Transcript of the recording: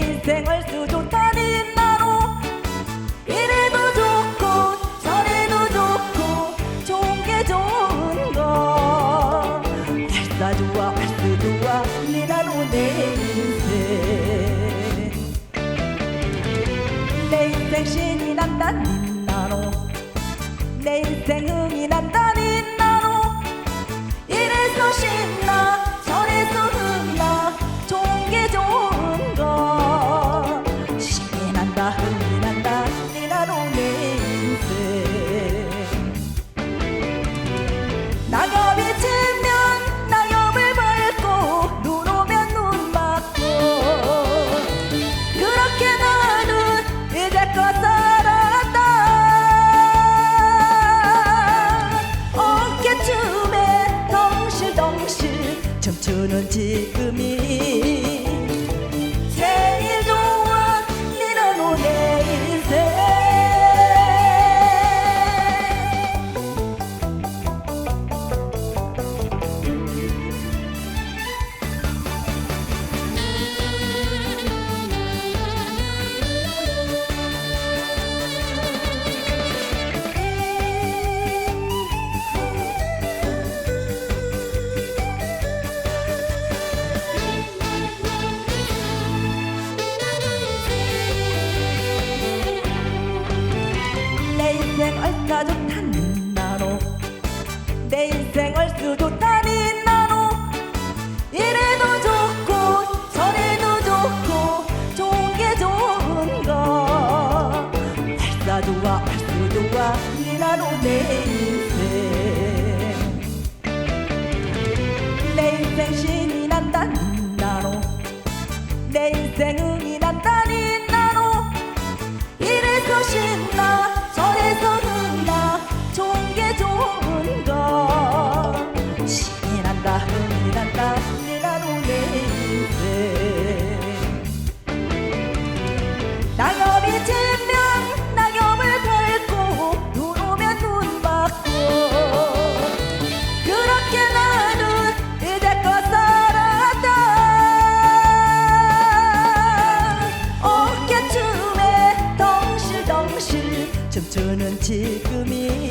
내 인생을 수좋다는 나로 이래도 좋고 저래도 좋고 좋은 게 좋은 거. 발사 좋아 발수 좋아 네 나로 내 인생. 내 인생 신이 난다 나로. 내 인생 흥이 난다 춤추는 지금이 Je suis il a nommé les. 지금이